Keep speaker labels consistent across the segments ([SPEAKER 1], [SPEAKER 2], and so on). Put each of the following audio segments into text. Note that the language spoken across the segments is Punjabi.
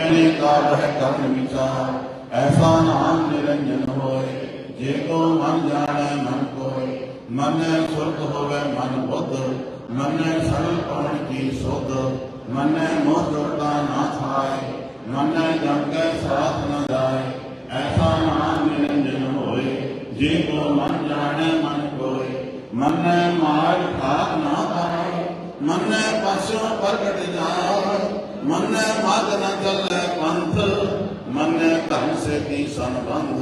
[SPEAKER 1] ਨੇ ਕਾਲ ਹੈ ਕਰਨ ਵਿਚਾਰ ਐਸਾ ਨਾਮ ਨਿਰੰਜਨ ਹੋਏ ਜੇ ਕੋ ਮਨ ਜਾਣੈ ਮਨ ਕੋਇ ਮਨੈ ਸੁਰਤ ਹੋਵੇ ਮਨ ਬੁੱਧ ਮਨੈ ਸਰਲ ਪਵਨ ਕੀ ਸੁਧ ਮਨੈ ਮੋਹ ਜੁੜਤਾ ਨਾ ਥਾਏ ਮਨੈ ਜਮ ਕੈ ਸਾਥ ਨ ਜਾਏ ਐਸਾ ਨਾਮ ਨਿਰੰਜਨ ਹੋਏ ਜੇ ਕੋ ਮਨ ਜਾਣੈ ਮਨ ਕੋਇ ਮਨੈ ਮਾਰ ਖਾਕ ਨਾ ਪਾਏ ਮਨੈ ਪਾਸੋਂ ਪ੍ਰਗਟ ਜਾਏ ਮਨੈ ਮਦ ਨ ਚੱਲੈ ਪੰਥ, ਮਨੈ ਧਨ ਸੇ ਕੀ ਸੰਬੰਧ।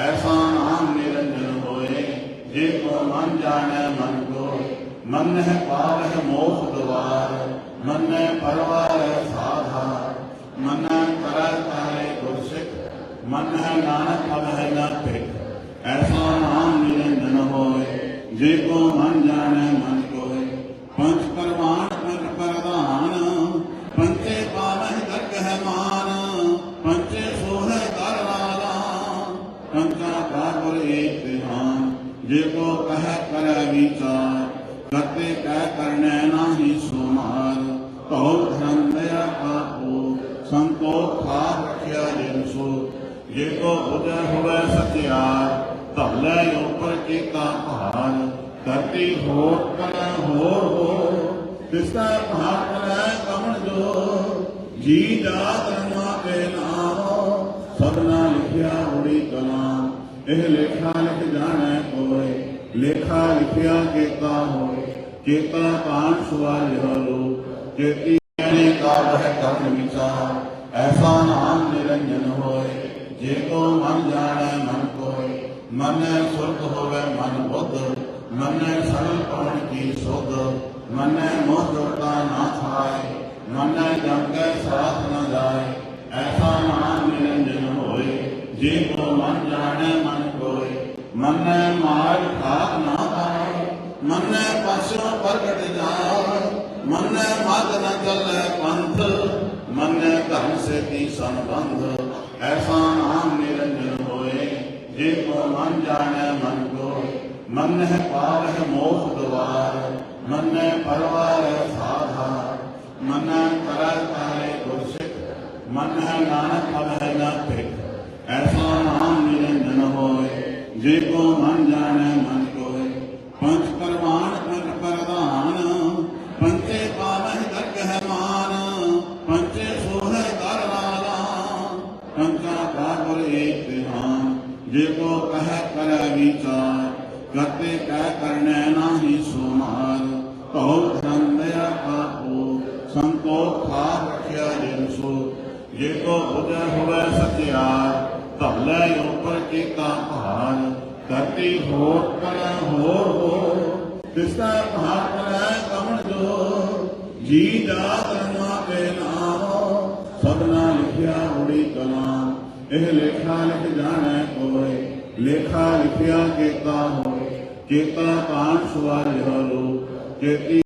[SPEAKER 1] ਐਸਾ ਨਾਮ ਨਿਰੰਜਨ ਹੋਏ, ਜੇ ਕੋ ਮਨ ਜਾਣੈ ਮਨ ਕੋ ਮਨ ਹੈ ਪਾਵਹਿ ਮੋਖ ਦਵਾਰ ਮਨ ਹੈ ਪਰਵਾਰ ਸਾਧਾਰ, ਮਨ ਹੈ ਕਰੈ ਤਾਰੇ ਗੁਰ ਸਿੱਖ ਮਨ ਹੈ ਨਾਨਕ ਅਵਹਿ ਨ ਭਿਖ। ਐਸਾ ਨਾਮ ਨਿਰੰਜਨ ਹੋਏ, ਜੇ ਕੋ ਪੰਚਾ ਏਕ ਧਿਆਨ ਜੇ ਕੋ ਕਹਿ ਕਰੈ ਵਿਚਾਰ ਕਰਤੇ ਕਹਿ ਕਰਨੈ ਨਾਹੀ ਸੁਮਾਰ ਤਉ ਧਰਮ ਦਇਆ ਆਪੋ ਸੰਤੋਖ ਖਾਪ ਰਖਿਆ ਜਿਨ ਸੋ ਜੇ ਕੋ ਬੁਝੈ ਹੋਵੇ ਸਤਿਆਰ ਧੱਲੇ ਉਪਰ ਕੀਤਾ ਭਾਰ ਧਰਤੀ ਹੋਰ ਕਰੈ ਹੋਰ ਹੋ ਤਿਸਤਾ ਭਾਰ ਕਰੈ ਕਮਣ ਜੋ ਜੀ ਜਾ ਕਰਨਾ ਕੇ ਨਾਮ, ਸਭਨਾ ਲਿਖਿਆ ਉੜੀ ਕਲਾਮ। ਇਹ ਲੇਖਾ ਲਿਖ ਜਾਣੈ ਕੋਇ ਲੇਖਾ ਲਿਖਿਆ ਕੀਤਾ ਹੋਏ, ਚੇਤਾ ਕਾਣ ਸੁਵਾਲ ਹਲੋ ਚੇਤੀ ਨੇ ਕਾਲ ਹੈ ਕਰਨ ਵਿਚਾਰ, ਐਸਾ ਨਾਮ ਨਿਰੰਜਨ ਹੋਏ, ਜੇ ਕੋ ਮਨ ਜਾਣੈ ਮਨ ਕੋਇ ਮਨੈ ਸੁਰਤ ਹੋਵੇ ਮਨ ਬੁੱਧ, ਮਨੈ ਸਰਲ ਪਵਨ ਕੀ ਸੁਧ, ਮਨੈ ਮੋਹ ਜੁੜਤਾ ਨਾ ਥਾਏ, ਮਨੈ ਜਮ ਸਾਥ ਨ ਜਾਏ, ਐਸਾ ਨਾਮ ਨਿਰੰਜਨ ਹੋਏ, ਜੇ ਕੋ ਮਨ ਜਾਣੈ ਮਨ ਕੋਏ, ਮਨੈ ਮਾਰ ਖਾਕ ਨਾ ਪਾਏ, ਮਨੈ ਪਾਸੋਂ ਪ੍ਰਗਟ ਜਾਏ, ਮਨੈ ਮਦ ਨ ਚੱਲੈ ਪੰਥ, ਮਨੈ ਧਰਮ ਸੇ ਕੀ ਸੰਬੰਧ, ਐਸਾ ਨਾਮ ਨਿਰੰਜਨ ਹੋਏ, ਜੇ ਕੋ ਮਨ ਜਾਣੈ ਮਨ ਕੋ ਮਨ ਪਾਵਹਿ ਮੋਖ ਦਵਾਰ ਮਨ ਪਰਵਾਰ ਸਾਧਾਰ, ਮਨ ਹੈ ਕਰੈ ਤਾਰੇ ਗੁਰ ਸਿੱਖ ਹੈ ਨਾਨਕ ਅਵਹਿ ਨ ਭਿਖ ਐਸਾ ਨਾਮ ਨਿਰੰਜਨ ਹੋਏ, ਜੇ ਕੋ ਮਨ ਜਾਣੈ ਮਨ ਕੋਇ ਪੰਚ ਪਰਮਾਨ ਪੰਚ ਪ੍ਰਧਾਨ ਪੰਚੇ ਪਾਵਹਿ ਕਰ ਕਹਿ ਮਾਨ ਪੰਚੇ ਸੋਹੈ ਕਰ ਵਾਲਾ ਪੰਚਾ ਕਾ ਗੁਰ ਏਕ ਧਿਆਨ, ਜੇ ਕੋ ਕਹਿ ਕਰੈ ਵਿਚਾਰ, ਕਰਤੇ ਕਹਿ ਕਰਨੈ ਨਾਹੀ ਸੁਮਾਰ। ਤਉ ਧਰਮ ਦਇਆ ਸੰਤੋਖ ਖਾਪ ਰਖਿਆ ਜਿਨ ਸੋ। ਜੇ ਕੋ ਬੁਝੈ ਹੋਵੇ ਸਤਿਆਰ ਧੱਲੇ ਉਪਰ ਕੀਤਾ ਭਾਰ ਧਰਤੀ ਹੋਰ ਕਰੈ ਹੋਰ ਹੋ ਤਿਸਤਾ ਭਾਰ ਕਰੈ ਕਮਣ ਜੋ ਜੀ ਜਾ ਕਰਨਾ ਕੇ ਨਾਮ। ਸਭਨਾ ਲਿਖਿਆ ਉੜੀ ਕਲਾਮ ਇਹ ਲੇਖਾ ਲਿਖ ਜਾਣੈ ਕੋਇ ਲੇਖਾ ਲਿਖਿਆ ਕੀਤਾ ਹੋਏ ਚੇਤਾ ਕਾਣ ਸੁਵਾਲ ਹਲੋ ਚੇਤੀ